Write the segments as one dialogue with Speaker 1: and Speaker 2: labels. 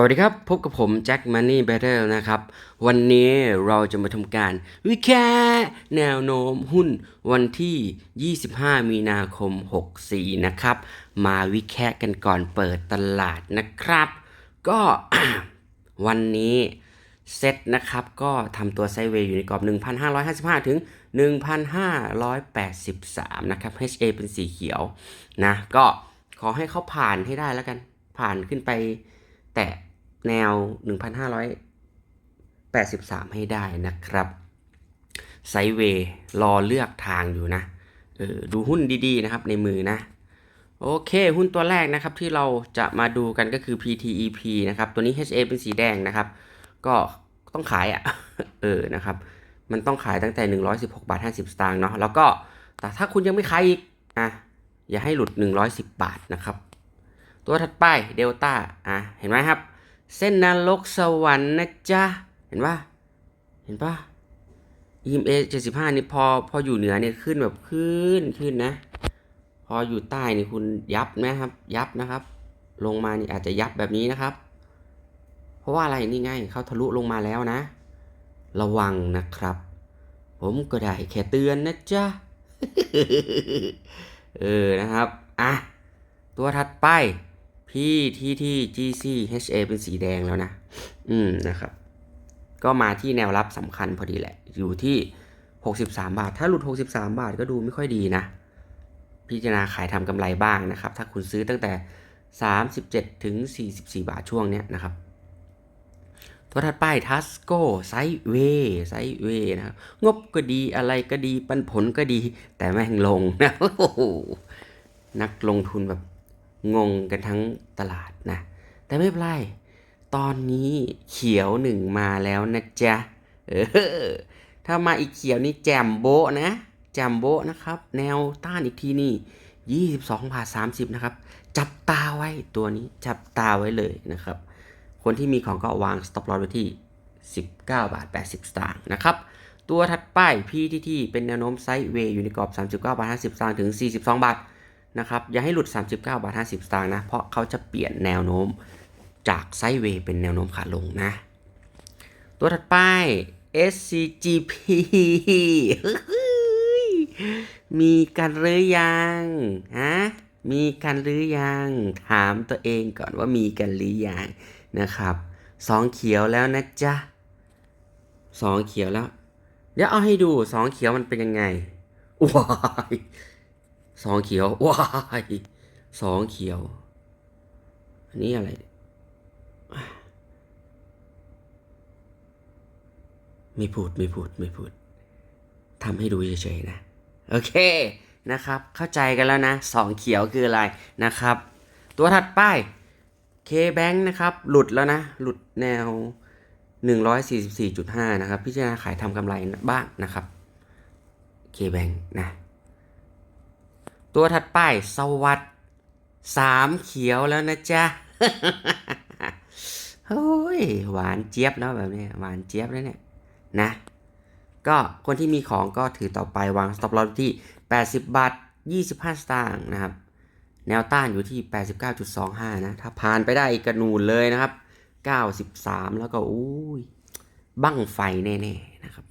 Speaker 1: สวัสดีครับ พบกับผมแจ็คมันนี่เบเ e อร์นะครับ วันนี้เราจะมาทำการวิแค่แนวโน้มหุ้นวันที่ 25 มีนาคม 64 นะครับ มาวิแค่กันก่อนเปิดตลาดนะครับ ก็วันนี้เซ็ตนะครับ ก็ทำตัวไซด์เวย์อยู่ในกรอบ 1,555 ถึง 1,583 นะครับ HA เป็นสีเขียวนะ ก็ขอให้เขาผ่านให้ได้แล้วกัน ผ่านขึ้นไปแตะ แนว 1,583 ให้ได้นะครับ ไซเวย์รอเลือกทางอยู่นะเออดูหุ้นดีๆนะครับในมือนะ โอเค หุ้นตัวแรกนะครับที่เราจะมาดูกันก็คือ PTEP นะครับ ตัวนี้ HA เป็นสีแดงนะครับ ก็ต้องขายอะ่ะ เออนะครับ มันต้องขายตั้งแต่ 116บาท50 สตางค์เนาะแล้วก็แต่ถ้าคุณยังไม่ขายอีกอะอย่าให้หลุด 110 บาทนะครับ ตัวถัดไปเดลต้าอะเห็นไหมครับ เส้นนรกสวรรค์นะจ๊ะ เห็นปะเห็นปะ EMA 75 นี่พอพออยู่เหนือเนี่ยขึ้นแบบขึ้นขึ้นนะ พออยู่ใต้นี่คุณยับนะครับ ยับนะครับ ลงมานี่อาจจะยับแบบนี้นะครับ เพราะว่าอะไรนี่ไงเขาทะลุลงมาแล้วนะ ระวังนะครับ ผมก็ได้แค่เตือนนะจ๊ะ เออนะครับ อะ ตัวถัดไป PTT GC HA เป็นสีแดงแล้วนะ อืมนะครับ ก็มาที่แนวรับสำคัญพอดีแหละ อยู่ที่ 63 บาท ถ้าหลุด 63 บาทก็ดูไม่ค่อยดีนะ พิจารณาขายทำกำไรบ้างนะครับ ถ้าคุณซื้อตั้งแต่ 37 ถึง 44 บาทช่วงเนี้ยนะครับ ตัวถัดไปทัสโก้ไซเวไซเวนะครับ งบก็ดีอะไรก็ดีปันผลก็ดี แต่แม่งลงนะโอ้โหนักลงทุนแบบ งงกันทั้งตลาดนะ แต่ไม่เป็นไร ตอนนี้เขียวหนึ่งมาแล้วนะจ๊ะ เออ ถ้ามาอีกเขียวนี่แจมโบะนะแจมโบะนะครับ แนวต้านอีกทีนี่ 22บาท30 นะครับ จับตาไว้ตัวนี้จับตาไว้เลยนะครับ คนที่มีของก็วาง stop loss ไว้ที่ 19 บาท 80 สตางค์นะครับตัวถัดไป PTT เป็นแนวโน้มไซด์เวย์อยู่ในกรอบ 39 บาท 50 สตางค์ถึง 42 บาท นะครับอย่าให้หลุด 39 บาท 50 สตางค์นะ เพราะเขาจะเปลี่ยนแนวโน้มจากไซด์เวย์เป็นแนวโน้มขาลงนะ ตัวถัดไป SCGP มีกันหรือยังฮะมีกันหรือยัง ถามตัวเองก่อนว่ามีกันหรือยังนะครับสองเขียวแล้วนะจ๊ะสองเขียวแล้ว เดี๋ยวเอาให้ดูสองเขียวมันเป็นยังไงว้าย สองเขียวว้ายสองเขียว อันนี้อะไร ไม่พูดไม่พูดไม่พูดทำให้ดูเฉยๆนะ โอเคนะครับ เข้าใจกันแล้วนะสองเขียวคืออะไรนะครับ ตัวถัดไป K-Bank นะครับ หลุดแล้วนะ หลุดแนว 144.5 นะครับ พิจารณาขายทำกำไรบ้างนะครับ K-Bank นะ ตัวถัดไปสวัสดสามเขียวแล้วนะจ๊ะเฮ้ยหวานเจี๊ยบแล้วแบบนี้หวานเจี๊ยบแล้วเนี่ยนะ ก็คนที่มีของก็ถือต่อไปวาง stop loss ที่ 80 บาท 25 สตางค์นะครับ แนวต้านอยู่ที่ 89.25 นะ ถ้าผ่านไปได้อีกกระนูนเลยนะครับ 93 แล้วก็อุ้ยบั้งไฟแน่ๆนะครับ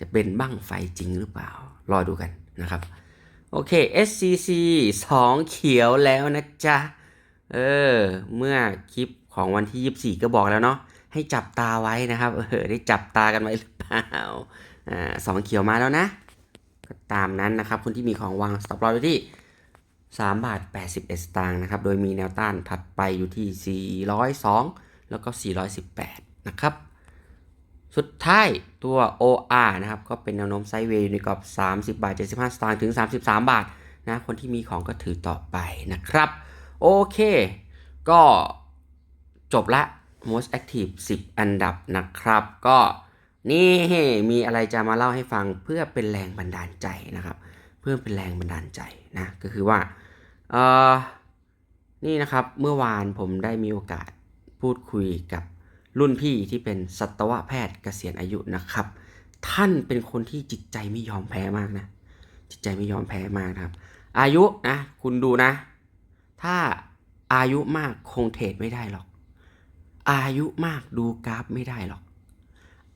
Speaker 1: จะเป็นบั้งไฟจริงหรือเปล่า รอดูกันนะครับ โอเค SCC 2 เขียวแล้วนะจ๊ะ เออ เมื่อคลิปของวันที่ 24 ก็บอกแล้วเนาะ ให้จับตาไว้นะครับ เออ ได้จับตากันไว้หรือเปล่า อ่าสองเขียวมาแล้วนะ ก็ตามนั้นนะครับ คนที่มีของวาง stop loss ไว้ที่3บาท81 สตางค์นะครับ โดยมีแนวต้านถัดไปอยู่ที่ 402 แล้วก็ 418 นะครับ สุดท้ายตัว OR นะครับ ก็เป็นแนวโน้มไซด์เวย์อยู่ในกรอบ 30 บาท 75 สตางค์ถึง 33 บาทนะ คนที่มีของก็ถือต่อไปนะครับ โอเค ก็จบละ most active 10 อันดับนะครับ ก็นี่มีอะไรจะมาเล่าให้ฟังเพื่อเป็นแรงบันดาลใจนะครับ เพื่อเป็นแรงบันดาลใจนะ ก็คือว่าเออนี่นะครับ เมื่อวานผมได้มีโอกาสพูดคุยกับ รุ่นพี่ที่เป็นสัตวแพทย์เกษียณอายุนะครับ ท่านเป็นคนที่จิตใจไม่ยอมแพ้มากนะ จิตใจไม่ยอมแพ้มากนะครับ อายุนะ คุณดูนะ ถ้าอายุมากคงเทรดไม่ได้หรอก อายุมากดูกราฟไม่ได้หรอก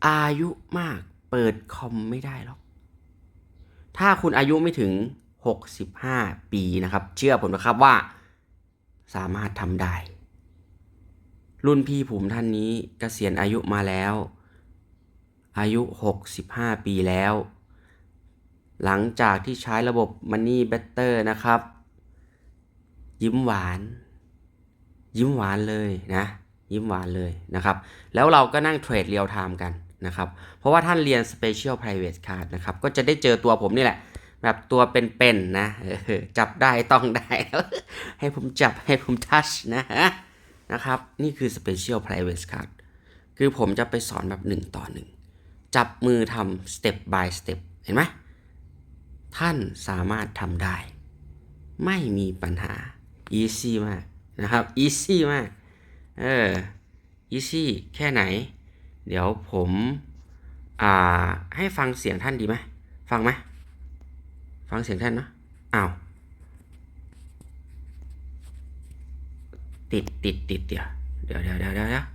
Speaker 1: อายุมากเปิดคอมไม่ได้หรอก ถ้าคุณอายุไม่ถึง 65 ปีนะครับ เชื่อผมนะครับว่าสามารถทำได้ รุ่นพี่ผมท่านนี้เกษียณอายุมาแล้ว อายุ 65 ปีแล้ว หลังจากที่ใช้ระบบ Money Better นะครับ ยิ้มหวาน ยิ้มหวานเลยนะ ยิ้มหวานเลยนะครับ แล้วเราก็นั่งเทรดเรียลไทม์กันนะครับ เพราะว่าท่านเรียน Special Private Card นะครับ ก็จะได้เจอตัวผมนี่แหละแบบตัวเป็นๆนะจับได้ต้องได้ ให้ผมจับให้ผมทัชนะฮะ นะครับ นี่คือ Special Private Card คือผมจะไปสอนแบบหนึ่งต่อหนึ่งจับมือทำ step by step เห็นไหมท่านสามารถทำได้ ไม่มีปัญหา easy มากนะครับ easy มาก เออ easy แค่ไหน เดี๋ยวผม อ่า ให้ฟังเสียงท่านดีไหม ฟังไหม ฟังเสียงท่านเนาะ อ้าว ติดติดติดเดี๋ยวเดี๋ยวเดี๋ยวเดี๋ยวเดี๋ยวเดี๋ยว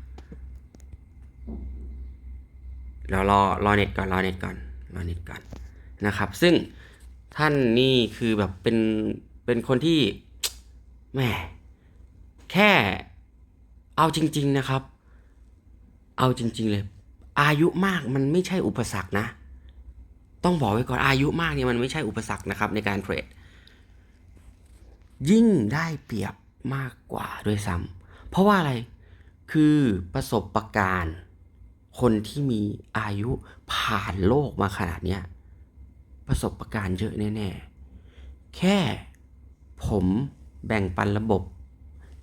Speaker 1: รารอรอเน็ตก่อนรอเน็ตก่อนรอเน็ตก่อนนะครับ ซึ่งท่านนี่คือแบบเป็นเป็นคนที่แหมแค่เอาจริง ๆนะครับ เอาจริง ๆ เลย อายุมากมันไม่ใช่อุปสรรคนะ ต้องบอกไว้ก่อนอายุมากเนี่ยมันไม่ใช่อุปสรรคนะครับในการเทรดยิ่งได้เปรียบ มากกว่าด้วยซ้ำเพราะว่าอะไรคือประสบะการณ์ คนที่มีอายุผ่านโลกมาขนาดเนี้ยประสบะการณ์เยอะแน่ๆ แค่ผมแบ่งปันระบบ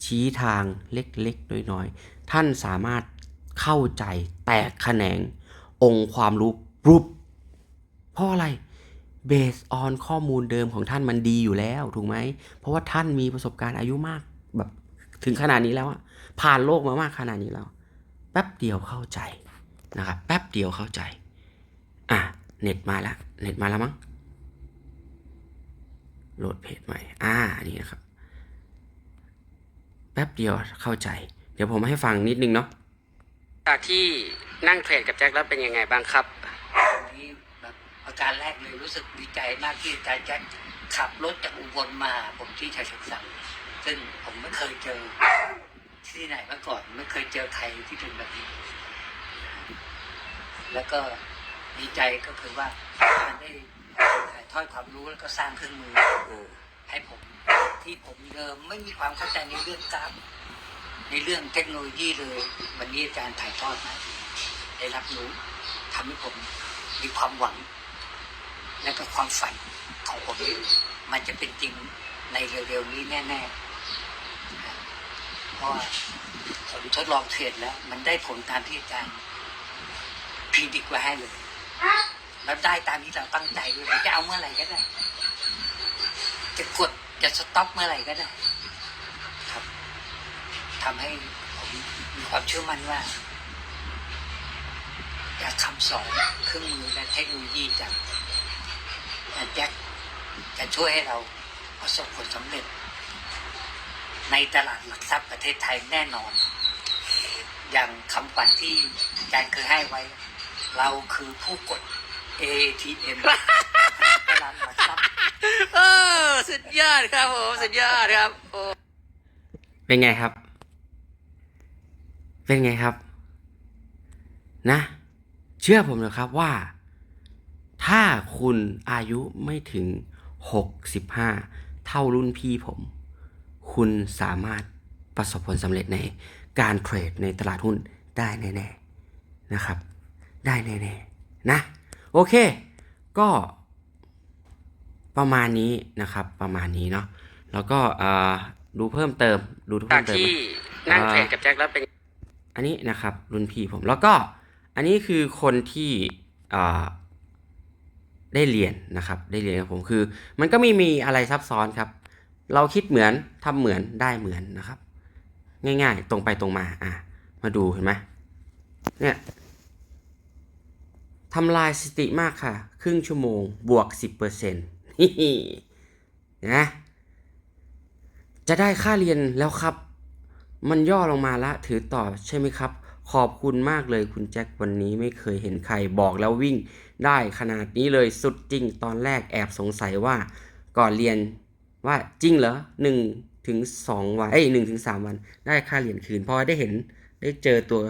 Speaker 1: ชี้ทางเล็กๆน้อยๆ ท่านสามารถเข้าใจแตกแขนง องค์ความรู้ปุ๊บเพราะอะไรเบสออนข้อมูลเดิมของท่านมันดีอยู่แล้ว ถูกไหม เพราะว่าท่านมีประสบการณ์อายุมาก ถึงขนาดนี้แล้วอะผ่านโลกมามากขนาดนี้แล้ว แป๊บเดียวเข้าใจนะครับ แป๊บเดียวเข้าใจ อะ เน็ตมาแล้วเน็ตมาแล้วมั้ง โหลดเพจใหม่ อ่า นี่นะครับ แป๊บเดียวเข้าใจ เดี๋ยวผมให้ฟังนิดนึงเนาะ จากที่นั่งเทรดกับแจ็คแล้วเป็นยังไงบ้างครับ
Speaker 2: วันนี้แบบอาการแรกเลยรู้สึกดีใจมากที่อาจารย์แจ็คขับรถจากอุบลมาหาผมที่ชายเชิงเทรา ซึ่งผมไม่เคยเจอที่ไหนมาก่อนไม่เคยเจอใครที่เป็นแบบนี้ แล้วก็ดีใจก็คือว่ามันได้ถ่ายทอดความรู้แล้วก็สร้างเครื่องมือให้ผมที่ผมเดิมไม่มีความเข้าใจในเรื่องกราฟในเรื่องเทคโนโลยีเลย วันนี้อาจารย์ถ่ายทอดมาได้รับรู้ทำให้ผมมีความหวัง และก็ความฝันของผมมันจะเป็นจริงในเร็วๆนี้แน่ ๆ ราะว่าผมทดลองเทรดแล้ว มันได้ผลตามที่อาจารย์พิจิตรไว้ให้เลย แล้วได้ตามที่เราตั้งใจด้วยจะเอาเมื่อไหร่ก็ได้ จะกดจะสต็อปเมื่อไหร่ก็ได้ ครับทำให้ผมมีความเชื่อมั่นว่าจากคำสอนเครื่องมือและเทคโนโลยีจากอาจารย์แจ็คจะช่วยให้เราประสบผลสำเร็จ ในตลาดหลักทรัพย์ประเทศไทยแน่นอน อย่างคำปั่นที่อาจารย์เคยให้ไว้ เราคือผู้กด ATM ในตลาดหลักทรัพย์
Speaker 1: เออสุดยอดครับผมสุดยอดครับโอ้เป็นไงครับ เป็นไงครับ นะ เชื่อผมนะครับว่า ถ้าคุณอายุไม่ถึง 65 เท่ารุ่นพี่ผม คุณสามารถประสบผลสำเร็จในการเทรดในตลาดหุ้นได้แน่ๆนะครับ ได้แน่ๆนะ โอเค ก็ประมาณนี้นะครับประมาณนี้เนาะแล้วก็เอ่อดูเพิ่มเติมดูเพิ่มเติมที่นั่งเทรดกับแจ็คแล้วเป็นอันนี้นะครับรุ่นพี่ผมแล้วก็อันนี้คือคนที่เอ่อได้เรียนนะครับ ได้เรียนกับผมคือ มันก็ไม่มีอะไรซับซ้อนครับ เราคิดเหมือนทำเหมือนได้เหมือนนะครับ ง่ายๆ ตรงไปตรงมาอะมาดูเห็นไหมเนี่ยทำลายสติมากค่ะ ครึ่งชั่วโมงบวก 10%นะจะได้ค่าเรียนแล้วครับ มันย่อลงมาละถือต่อใช่ไหมครับ ขอบคุณมากเลยคุณแจ็ควันนี้ไม่เคยเห็นใครบอกแล้ววิ่งได้ขนาดนี้เลยสุดจริงตอนแรกแอบสงสัยว่าก่อนเรียน ว่าจริงเหรอหนึ่งถึงสองวันเอ้ยหนึ่งถึงสามวันได้ค่าเหรียญคืนพอได้เห็นได้เจอตัว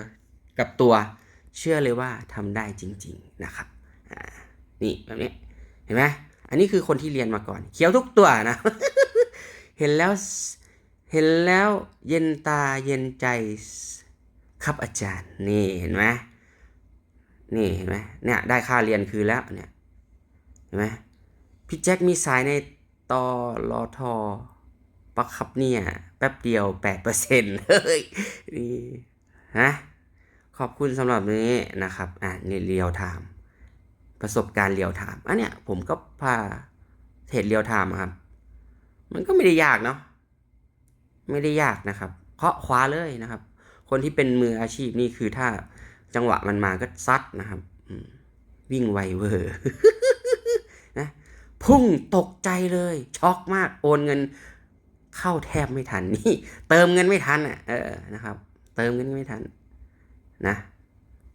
Speaker 1: กับตัว เชื่อเลยว่าทำได้จริง ๆนะครับนี่แบบนี้เห็นไหมอันนี้คือคนที่เรียนมาก่อน เขียวทุกตัวนะ เห็นแล้วเห็นแล้วเย็นตาเย็นใจครับอาจารย์ นี่เห็นไหมนี่เห็นไหมเนี่ยได้ค่าเรียนคืนแล้วเนี่ยเห็นไหมพี่แจ็คมีสายใน ตอรอทอปะครับเนี่ย แป๊บเดียวแปดเปอร์เซ็นต์เฮ้ยนี่ฮะขอบคุณสำหรับนี้นะครับ อะนี่เรียวไทม์ประสบการณ์เรียวไทม์อันเนี้ยผมก็พาเทรดเรียวไทม์ครับ มันก็ไม่ได้ยากเนาะไม่ได้ยากนะครับเคาะขวาเลยนะครับ คนที่เป็นมืออาชีพนี่คือถ้าจังหวะมันมาก็ซัดนะครับวิ่งไวเวอร์ พุ่งตกใจเลย ช็อกมากโอนเงินเข้าแทบไม่ทันนี่ เติมเงินไม่ทันอะเออนะครับ เติมเงินไม่ทันนะ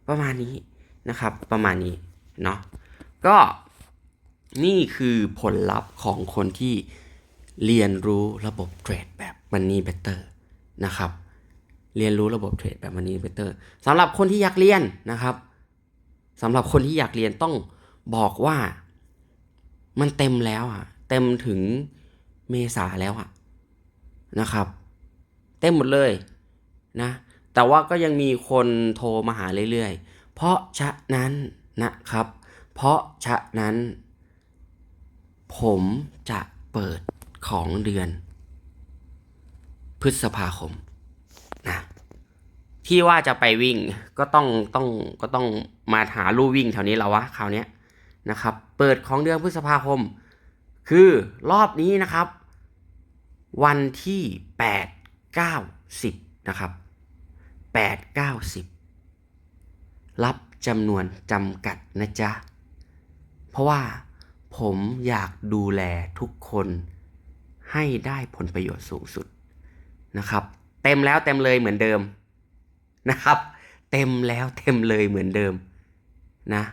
Speaker 1: ประมาณนี้นะครับ ประมาณนี้เนาะก็นี่คือผลลัพธ์ของคนที่เรียนรู้ระบบเทรดแบบ Money Better นะครับ เรียนรู้ระบบเทรดแบบ Money Better สำหรับคนที่อยากเรียนนะครับสำหรับคนที่อยากเรียนต้องบอกว่า มันเต็มแล้วอะ เต็มถึงเมษาแล้วอะนะครับ เต็มหมดเลยนะ แต่ว่าก็ยังมีคนโทรมาหาเรื่อยๆ เพราะฉะนั้นนะครับ เพราะฉะนั้น ผมจะเปิดของเดือน พฤษภาคมนะที่ว่าจะไปวิ่งก็ต้องต้องก็ต้องมาหาลู่วิ่งแถวนี้แล้ววะคราวเนี้ย นะครับ เปิดของเดือนพฤษภาคม คือรอบนี้นะครับ วันที่แปดเก้าสิบนะครับแปดเก้าสิบรับจำนวนจำกัดนะจ๊ะ เพราะว่าผมอยากดูแลทุกคนให้ได้ผลประโยชน์สูงสุดนะครับ เต็มแล้วเต็มเลยเหมือนเดิมนะครับ เต็มแล้วเต็มเลยเหมือนเดิมนะ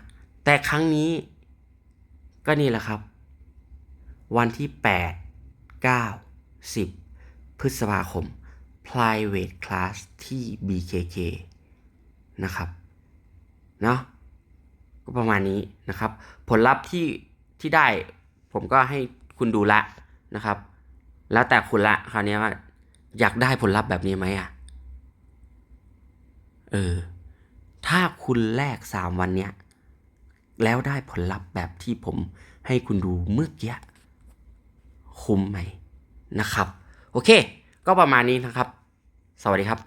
Speaker 1: แต่ครั้งนี้ ก็นี่แหละครับ วันที่ 8 9 10 พฤษภาคม private class ที่ BKK นะครับเนาะก็ประมาณนี้นะครับ ผลลัพธ์ที่ที่ได้ผมก็ให้คุณดูละนะครับ แล้วแต่คุณละคราวนี้ว่า อยากได้ผลลัพธ์แบบนี้ไหมอะเออถ้าคุณแลกสามวันเนี้ย แล้วได้ผลลัพธ์แบบที่ผมให้คุณดูเมื่อกี้คุ้มไหมนะครับ โอเค ก็ประมาณนี้นะครับ สวัสดีครับ